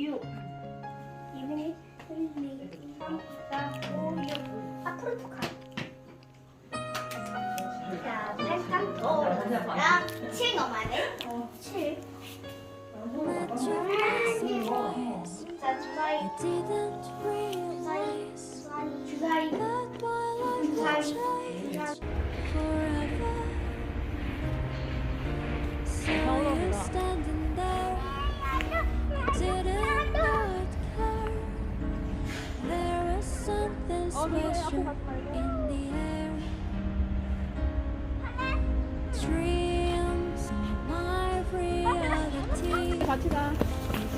6 2분의 1, 2, 3, 4, 5, 6 앞으로 두 칸. 자, 8칸 더. 7 넘어야 돼. 어, 7. 자, 주사위, 주사위, 주사위, change forever. Special in the air. Dreams are my reality. 같이.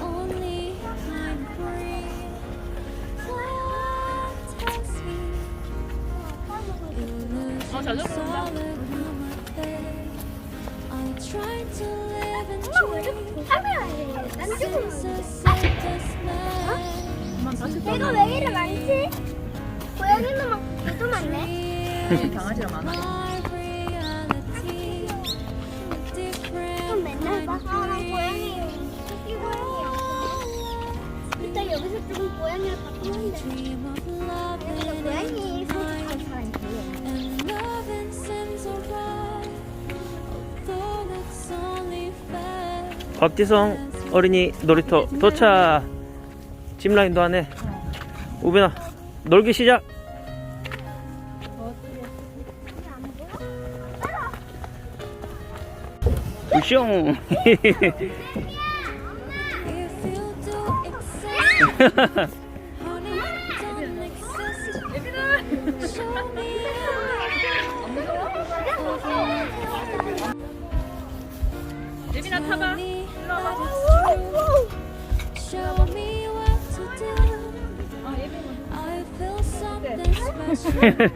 Only 어. I try to live 내가 왜 이래 많지? 고양이는 막 개도 많네. 강아지가 많아. 그럼 맨날 봐. 아, 고양이 토끼. 일단 여기서 조금 고양이를 고양이. 박지성 어린이 놀이터 도착 짚라인도 하네 우빈아 놀기 시작 me 예빈아 타봐. me that it's true. Show me what to do. 어, 예빈아. I feel something special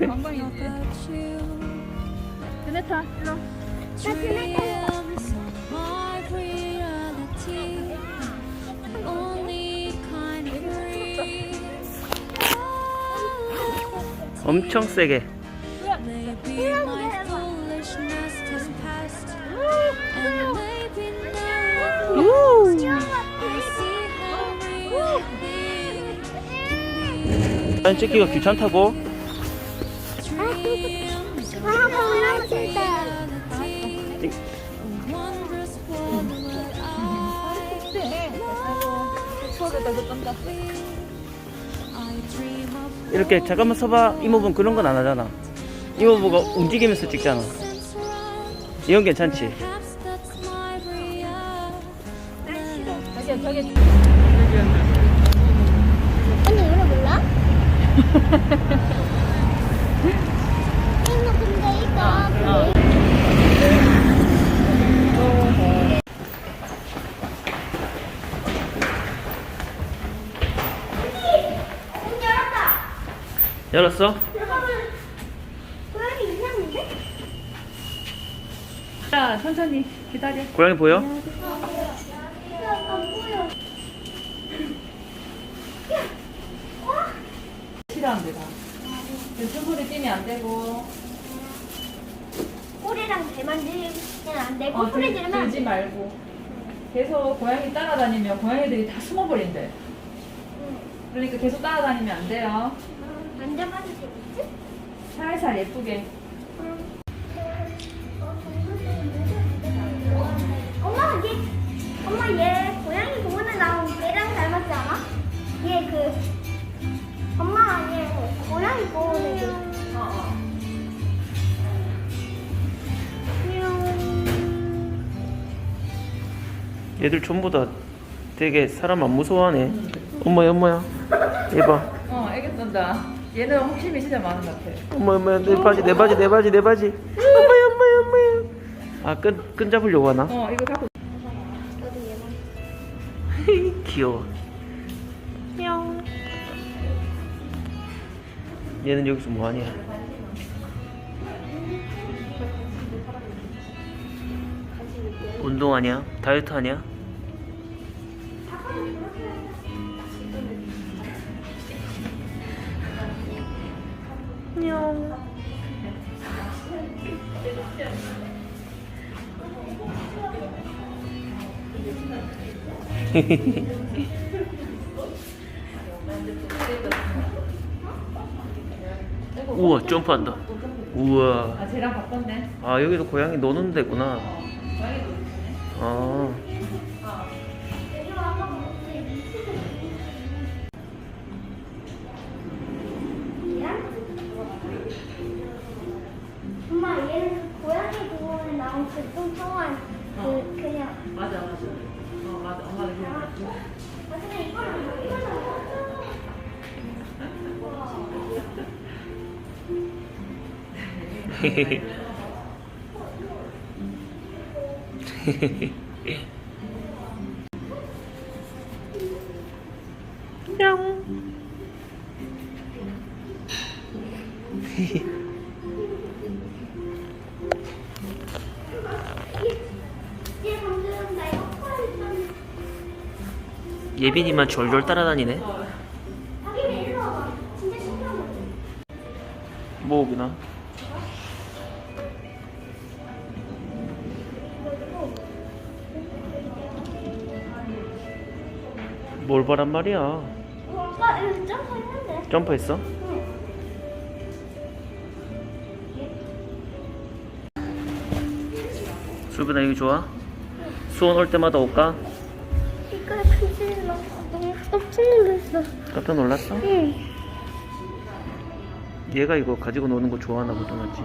관광이지. about you. 그네 타. 일로. 엄청 세게. 사진 찍기가 귀찮다고 아, 추억에다 그 떤다. 이렇게 잠깐만 서봐 이모분 그런 건 안 하잖아 이모부가 움직이면서 찍잖아. 이건 괜찮지. 자기야, 저기. 언니 이거 몰라? 열었어? 고양이 이상한데? 자, 천천히 기다려. 고양이 보여? 안 보여. 싫어합니다. 유튜브를 뛰면 안 되고. 꼬리랑 배 만지면 안 되고 어, 소리 들- 지르면 안 들지 돼. 말고. 계속 고양이 따라다니면 고양이들이 다 숨어버린대. 응. 그러니까 계속 따라다니면 안 돼요. 살살 예쁘게. 엄마 얘 엄마 얘 고양이 보고는 나온 얘랑 닮았지 않아? 얘 그 엄마 얘 고양이 보고는 그 어, 어. 얘들 전부 다 되게 사람 안 무서워하네 엄마야 엄마야 얘봐 어, 애겠던다. 얘는 호심이 진짜 많은 것 같아. 엄마 엄마야 내 바지 내 바지 내 바지 내 바지 엄마야 엄마야 엄마야 아끈 끈 잡으려고 하나? 어, 이거 갖고. 너도 얘만 귀여워 얘는 여기서 뭐 하냐 운동하냐? 다이어트 하냐? 안녕. 우와 점프한다. 우와. 아 쟤랑 바꿨네? 아 여기도 고양이 노는 데구나. 고양이 노는 데네 아. 코에 예빈이만 졸졸 따라다니네. 뭘 바란 말이야. 오빠 이거 점프했는데 점프했어? 응. 수빈아 여기 좋아? 수원 올 때마다 올까? 이거 크지 나 너무 깜짝 놀랐어 깜짝 놀랐어? 응 얘가 이거 가지고 노는 거 좋아하나 보다 맞지?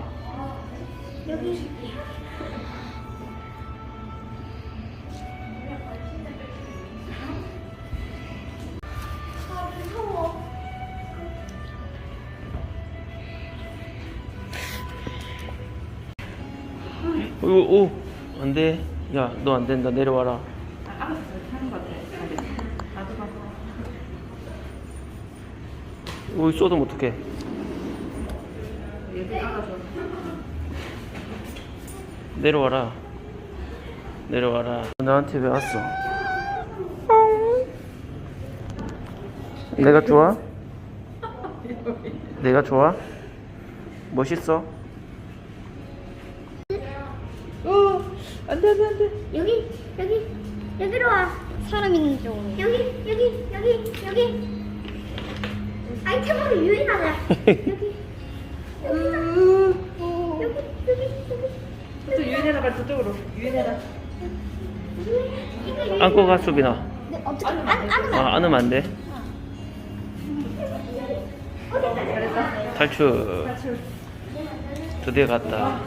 여기 오, 오, 안 돼. 야, 너 안 된다. 내려와라. 알았어 하는 거 같아. 나도 가서. 오, 쏘면 어떡해. 내려와라. 내려와라. 나한테 왜 왔어? 내가 좋아? 내가 좋아? 멋있어? 어 안돼 안돼 안돼. 여기 여기 여기로 와 쪽으로 여기 여기 여기 여기 아이템으로 유인하자 여기 여기 여기 여기 여기 저쪽 유인해라 가 저쪽으로 유인해라. 이거 유인 안고 가, 수빈아. 네, 어떻게 안 안으면 아, 안으면 안 돼. 어디까지 잘했다. 탈출. 탈출. 드디어 갔다.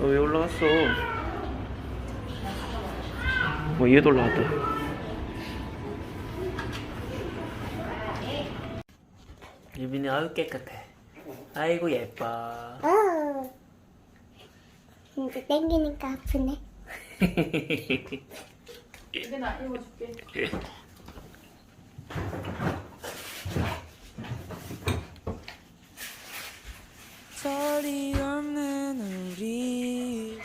너 왜 올라갔어? 뭐 얘도 올라갔다. 유빈이 아유 깨끗해. 아이고 예뻐. 아 진짜 땡기니까 아프네 유빈아 읽어줄게. 소리 없는 우리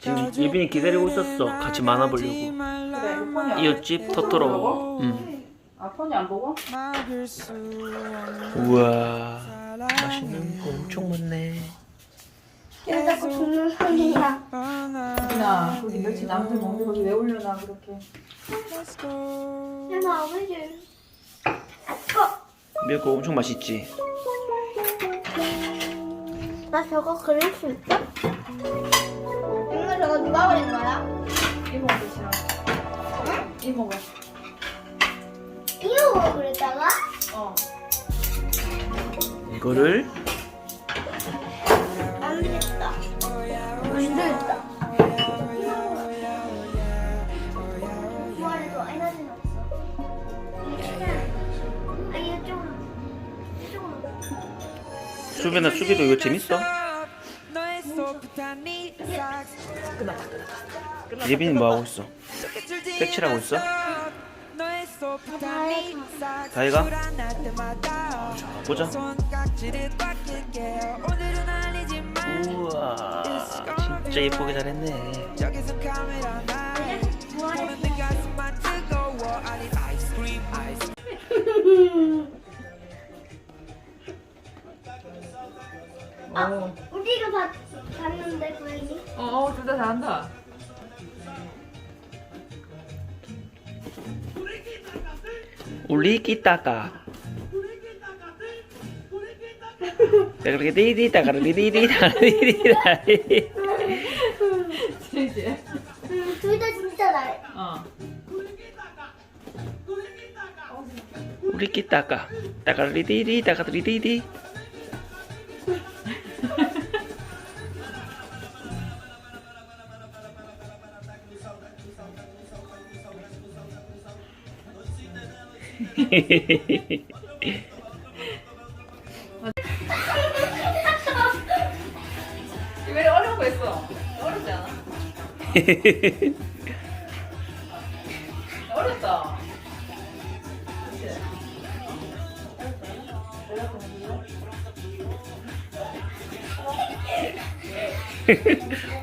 지금 예빈이 기다리고 있었어. 같이 만화 보려고. 그래 폰이 안 이웃집 토토로. 응. 아 폰이 안 보고? 우와. 맛있는 거 엄청 많네. 왜 자꾸 죽는 소리야 유빈아 거기 멸치 나무들 먹는 거기 왜 올려놔 그렇게? 엄마 아버지 아까 미역국 엄청 맛있지. 나 저거 그릴 수 있어? 엄마 저거 누가 그린 거야? 이모가 드시라. 이모가. 이거 그랬다가? 어. 이거를 안 되겠다 안되 수빈아 수비도 이거 재밌어? 예빈이 뭐 하고 있어? 색칠하고 있어? 다이가? 보자. 우와 진짜 예쁘게 잘했네. 나 뜨거워 I need ice cream ice 어. 우리가 잘한다. 우리 끼따까. 그렇게 디디 따가리 디디 따가리 디디 이제. 둘다 진짜 나요. 어. 우리 끼따까. 따가리 디디 따가리 디디. 왜 어려운 거 했어? 어렵지 않아? 어렵다. 그치?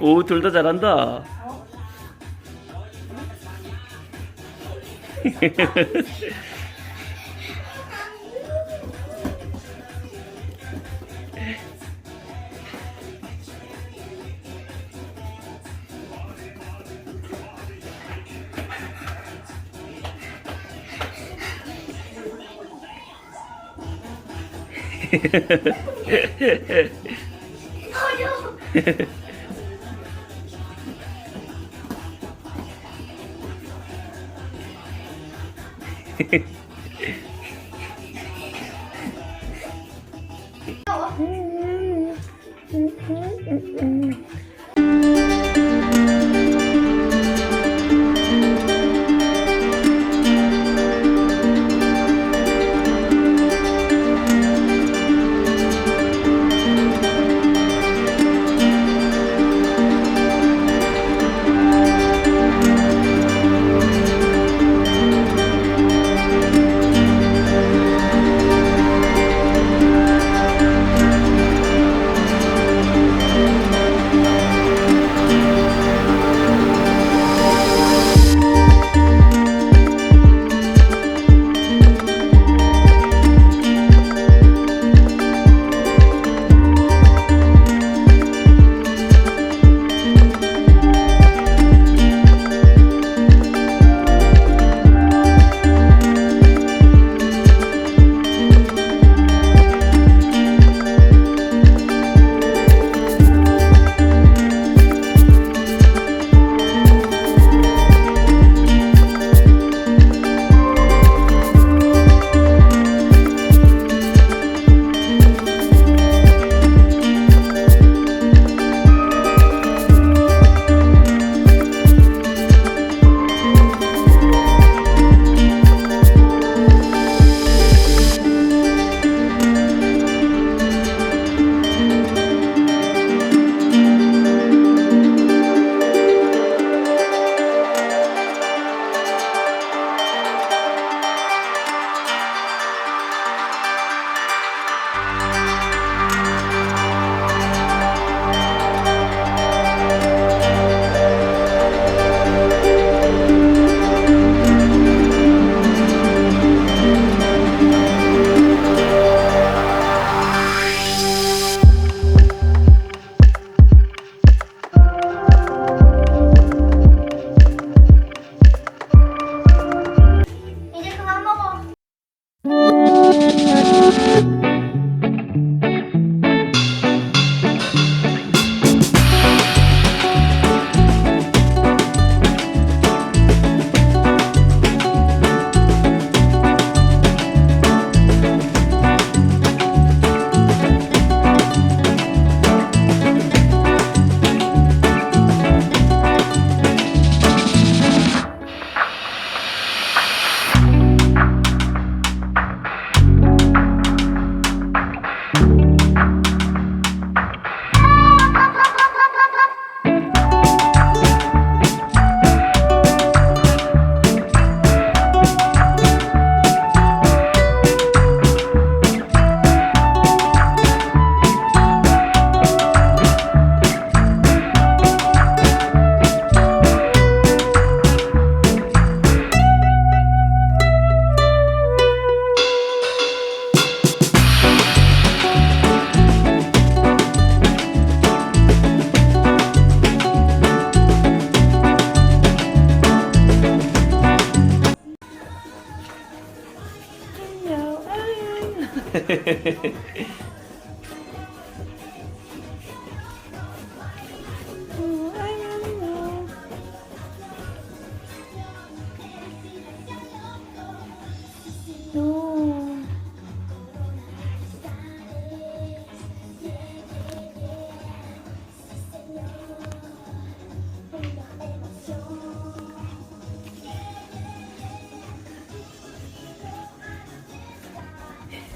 오, 둘 다 잘한다. Oh, yeah.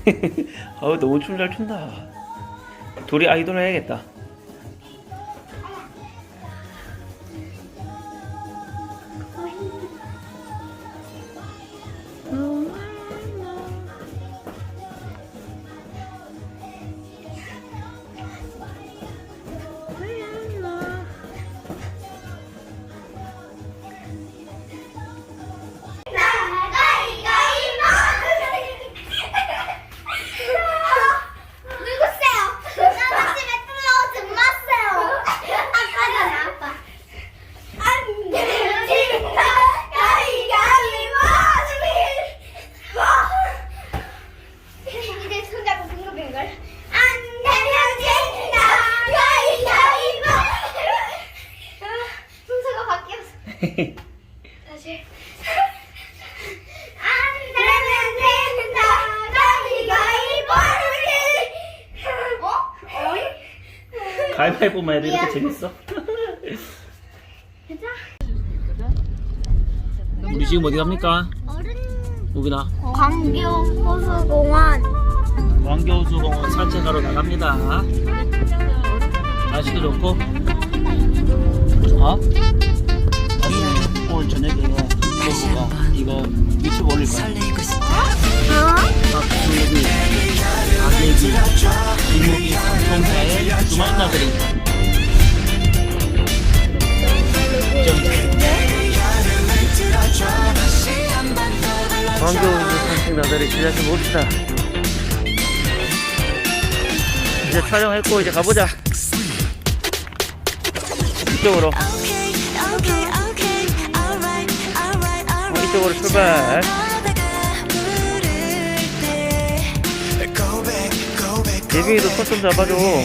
아우 너무 춤 잘 춘다. 둘이 아이돌 해야겠다. 안 되면 된다. 어? 어이? 가위바위보만 해도 이렇게 재밌어? 괜찮아? 우리 지금 어디 갑니까? 어른 우빈아 광교 호수공원 왕겨우수공원 산책하러 나갑니다 날씨도 좋고 어? 저녁에 이거가 이거 유튜브 올릴 거야. 박수비 아내기 이목이 방송사의 주말 나들이 왕겨우수 산책 나들이 시작해 봅시다. 이제 촬영했고 이제 가보자. 이쪽으로. Okay, okay, 쪽으로 출발. 예빈이도 손좀 잡아줘. 어?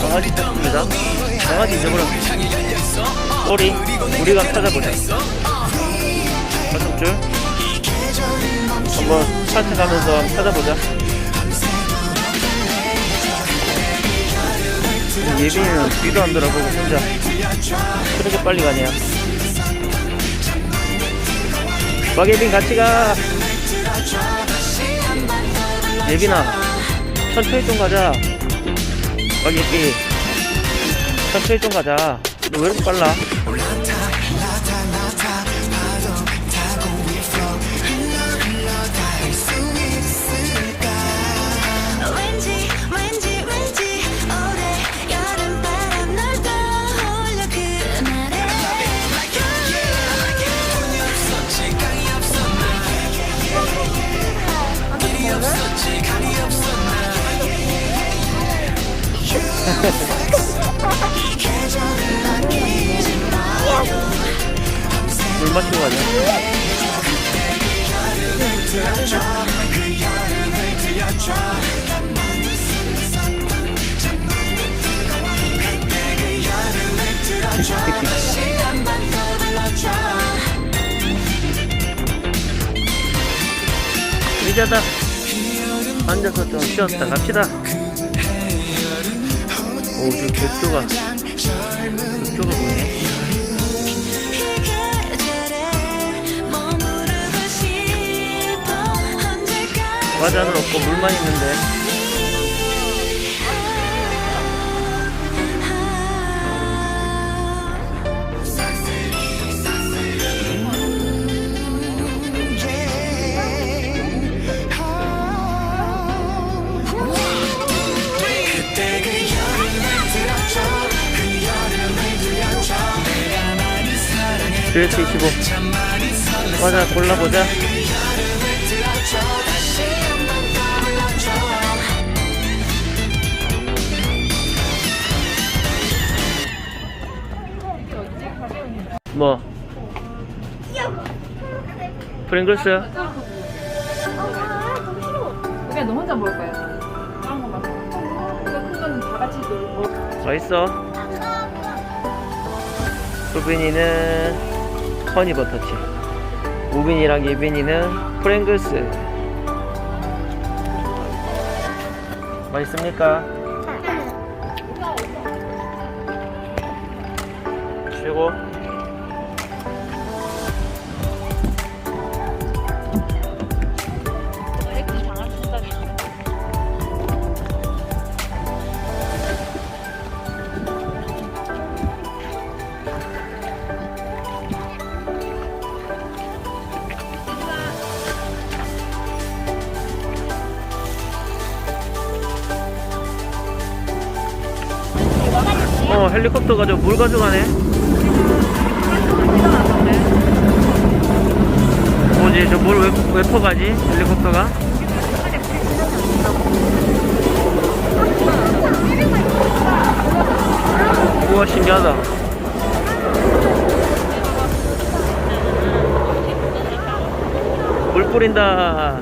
강아지 떴습니다. 강아지 잊어버렸어 꼬리 우리가 찾아보자. 가슴줄 한번 산책하면서 한번 찾아보자 예빈이는 뒤도 안 돌아보고 혼자. 그렇게 빨리 가냐 박예빈 같이 가. 예빈아 천천히 좀 가자. 박예빈 천천히 좀 가자. 너 왜 이렇게 빨라 물 마시고 가자 의자다. 앉아서 좀 쉬었다 갑시다 보이네 그 계절에 머무르고 싶어 언제까 과자는 없고 물만 있는데 드레스 25 과자 골라보자 뭐. 프링글스. 그냥 너 혼자 먹을 거야. 거는 다 같이. 맛있어 수빈이는 허니버터칩 우빈이랑 예빈이는 프링글스 맛있습니까? 헬리콥터 가져 물 가져가네. 뭐지 저 물 왜, 왜 퍼가지 헬리콥터가? 우와 신기하다. 물 뿌린다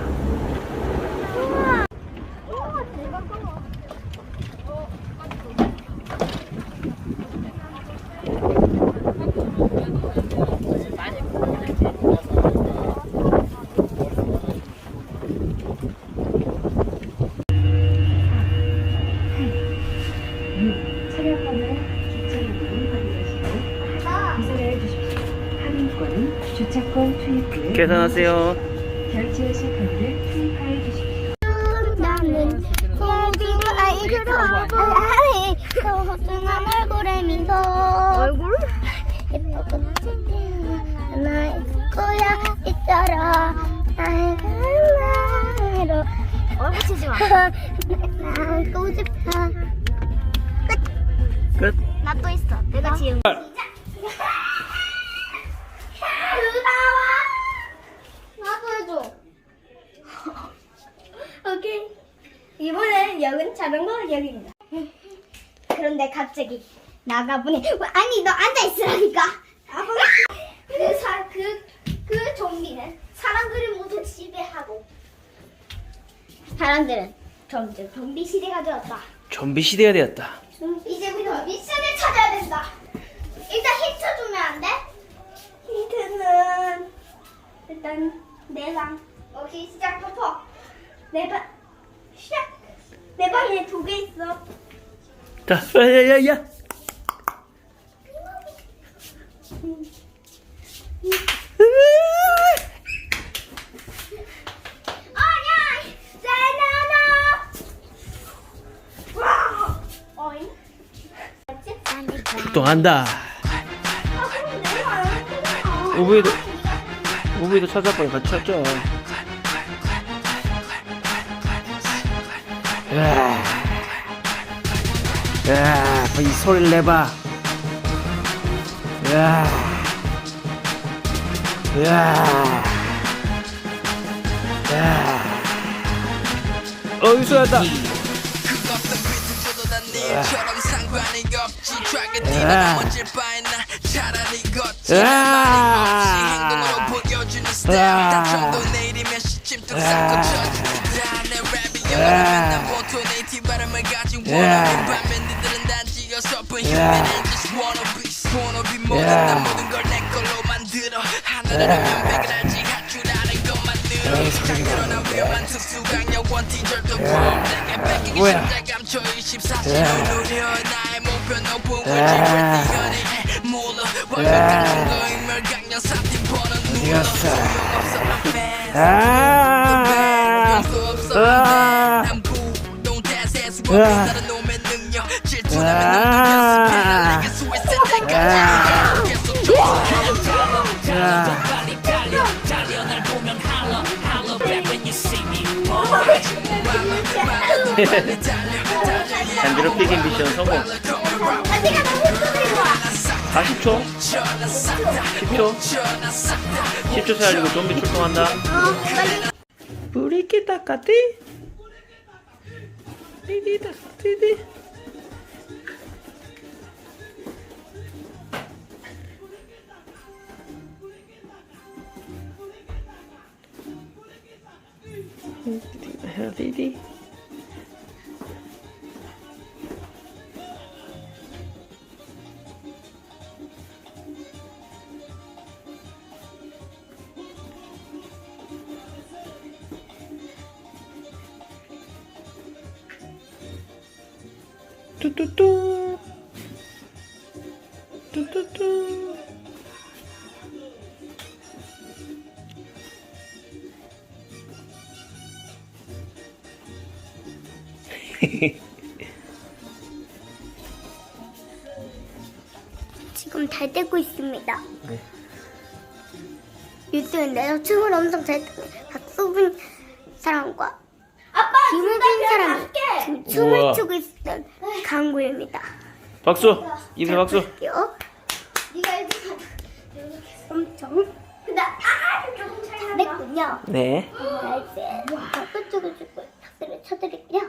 등 계산하세요 역은 자전거 역입니다. 그런데 갑자기 나가보니 아니 너 앉아 있으라니까. 그 사, 그, 그 좀비는 사람들을 모두 지배하고 사람들은 점점 좀비 시대가 되었다. 좀비 시대가 되었다 음, 이제부터 미션을 찾아야 된다. 일단 힌트 주면 안 돼? 힌트는 일단 내 방. 오케이 시작부터 내 방. 시작. 내 방에 두 개 있어. 자 야야야 어냐, 세나나. 와. 어잉? 맞지? 출동한다 아, 그럼 내가 안 해. 우비도 우비도 찾아보니 같이 찾죠 야, 야, 이 소리를 내봐. 야, 야, 야. 어디서 왔다? 없이 행동으로 발음을 가진 원어민 반면 니들은 단지 어설픈 human and just wannabe wannabe 뭐든 난 모든 걸내 걸로 만들어 하나라면 백을 알지 할줄 아는 것만 늘어 그러나 위험한 특수 강력 원티절도 폼 내게 뺏기기 뭐야? 쉽게 감춰 24시간 누려 나의 목표 높은 걸 지킬 뛰어내 몰라 완벽한 증거인물 강력 사팀 버는 누나 소용없어 I'm fast 아, 아. 앤드로 피긴 미션 성공. 아, 내가 너무 힘들어. 40초? 10초? 10초 세알리고 좀비 출동한다. 어, 빨리. 닦아띠? Di dito. Di di. 있습니다. 네. 뉴스인데요. 춤을 엄청 잘 추는 박수빈 사람과 김우빈 사람이 지금 춤을 우와. 추고 있는 강구입니다. 박수. 이분의 박수. 요 네가 이렇게 엄청 근데 아주 조금 차이 잘했군요. 네. 자 이제 박수 쪽을 주고 박수를 쳐드리고요.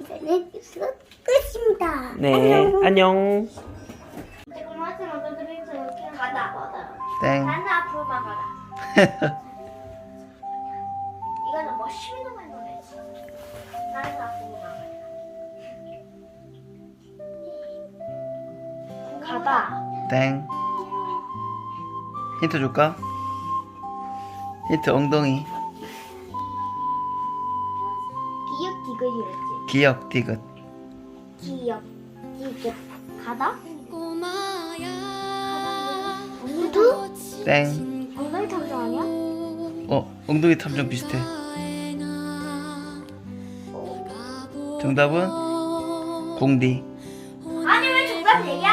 이제는 뉴스가 끝입니다. 네. 안녕. 지금 이렇게 가다 가다. 땡. 나는 앞으로만 가다. 이거는 뭐 시민노만 노래지. 나는 앞으로만 가다. 가다. 땡. 힌트 줄까? 힌트 엉덩이. 기억 디귿이랬지. 기억 디귿. 기억 디귿. 가다? 땡. 엉덩이 탐정 아니야? 어, 엉덩이 탐정 비슷해. 정답은 공디. 아니 왜 정답 얘기하는데?